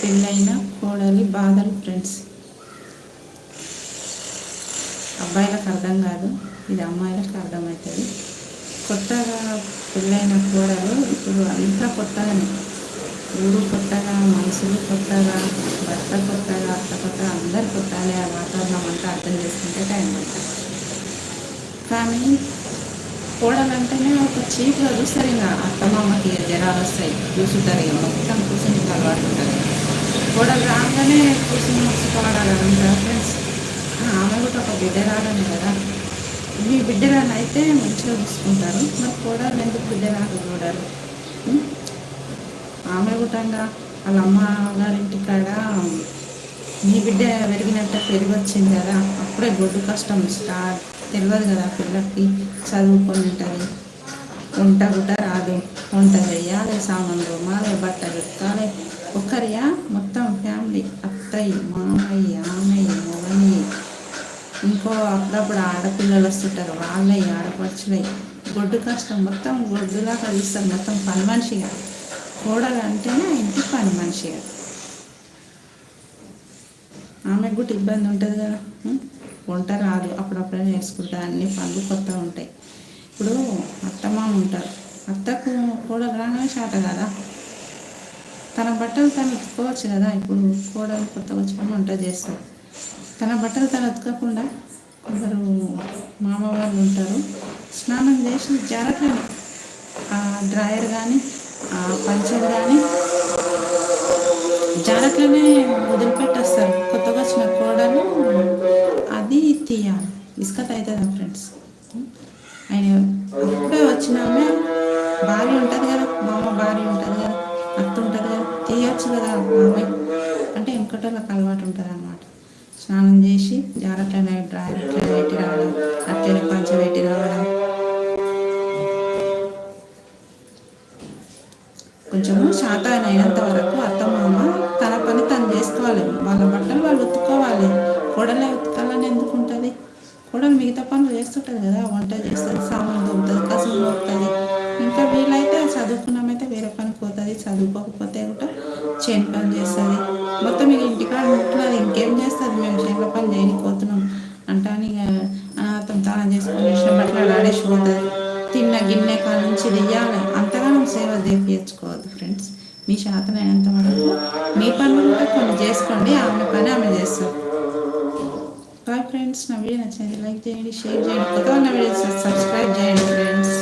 పెళ్ళైన కోడలి బాధలు ఫ్రెండ్స్. అబ్బాయిలకు అర్థం కాదు ఇది అమ్మాయిలకు అర్థమవుతుంది. కొత్తగా పెళ్ళైన కోడలు ఇప్పుడు అంతా కొత్తగానే ఊరు కొత్తగా మనుషులు కొత్తగా భర్త కొత్తగా అత్త కొత్తగా అందరు కొత్తగానే ఆ వాతావరణం అంతా అర్థం చేసుకుంటే టైం పడుతుంది. కానీ కోడలు అంటేనే ఒక చీపులు చూస్తారు ఇంకా. అత్తమామకి జరాలు వస్తాయి చూసుంటారు ఇక మొత్తం కూర్చొని కోడలు రాగానే కూర్చొని ఫ్రెండ్స్. ఆమె కూడా ఒక బిడ్డ రాగానే కదా. మీ బిడ్డలను అయితే మంచిగా చూసుకుంటారు. నాకు కూడా ఎందుకు బిడ్డ రాదు చూడాలి ఆమె కూడా వాళ్ళ అమ్మ గారింటి కాడ మీ బిడ్డ పెరిగినట్ట పెరిగి వచ్చింది కదా. అప్పుడే గొడ్డు కష్టం స్టార్ట్. తెలియదు కదా పిల్లకి చదువుకొని ఉంటుంది. వంట కూడా రాదు. వంట చేయాలి సామాన్లు మాలే బట్టలు కానీ ఒక్కరియా? మొత్తం అత్తయ్య మామయ్య ఆమెయ్య మొగని ఇంకో అప్పుడప్పుడు ఆడపిల్లలు వస్తుంటారు. వాళ్ళవి ఆడపడుచులై. గొడ్డు కష్టం. మొత్తం గొడ్డులా కలుస్తారు మొత్తం పని మనిషిగా. కోడలు అంటేనే ఇంటి పని మనిషిగా. ఆమెకు కూడా ఇబ్బంది ఉంటుంది కదా. వంట రాదు. అప్పుడప్పుడే నేర్చుకుంటా. అన్ని పనులు కొత్త ఉంటాయి. ఇప్పుడు అత్తమామ ఉంటారు. అత్తకు కూడా రానే శాత కదా. తన బట్టలు తను ఉతుకోవచ్చు కదా? ఇప్పుడు కోడలు కొత్తగా వచ్చిన వంట చేస్తారు తన బట్టలు తను ఉతకకుండా కొందరు మామ వాళ్ళు ఉంటారు. స్నానం చేసి జాగ్రత్తగా ఆ డ్రాయర్ కానీ ఆ పంచర్ కానీ జారట్లనే వదిలిపెట్టేస్తారు. కొత్తగా వచ్చిన కోడలు అది తీయాలి. ఇసుకత అవుతుంది ఫ్రెండ్స్? ఆయన ఇప్పుడే వచ్చినామే. భార్య ఉంటుంది కదా? మామ భార్య ఉంటుంది కదా? అత్త ఉంటుంది కదా? చేయొచ్చు కదా మామయ్య అంటే ఇంకటోళ్ళకి అలవాటు ఉంటుంది అనమాట స్నానం చేసి జాగ్రత్త డ్రాయర్ ఇట్లా పెట్టి రావడం అట్లనే పంచ పెట్టి రావడం. కొంచెము శాతం అయినంత వరకు అత్తమామ తన పని తను చేసుకోవాలి. వాళ్ళ బట్టలు వాళ్ళు ఉతుక్కోవాలి. కోడలే ఉతకాలని ఎందుకు ఉంటుంది కోడలు మిగతా పనులు చేస్తుంటుంది కదా వంట చేస్తుంది సామాన్ దొరుకుతుంది కసులు దొరుకుతుంది ఇంకా వీలైతే చదువుకున్నామే వేరే చదువుకోకపోతే కూడా చేను పని చేస్తుంది. మొత్తం ఇక ఇంటికాడ ఉంటున్నది ఇంకేం చేస్తుంది మేము చేనుల పని చేయనిపోతున్నాం అంటాను ఇక అతను తాను చేసుకొని ఇష్టం బట్టలు ఆడేసి పోతుంది తిన్న గిన్నె కాడ నుంచి వెయ్యాలి అంతగానం సేవ చేపించుకోవద్దు ఫ్రెండ్స్. మీ శాతమైనంత వరకు మీ పనులు కూడా కొన్ని చేసుకోండి. ఆమె పని ఆమె చేస్తారు బాయ్ ఫ్రెండ్స్. నా వీడియో నచ్చింది లైక్ చేయండి షేర్ చేయండి. కొత్త నా వీడియో సబ్స్క్రైబ్ చేయండి ఫ్రెండ్స్.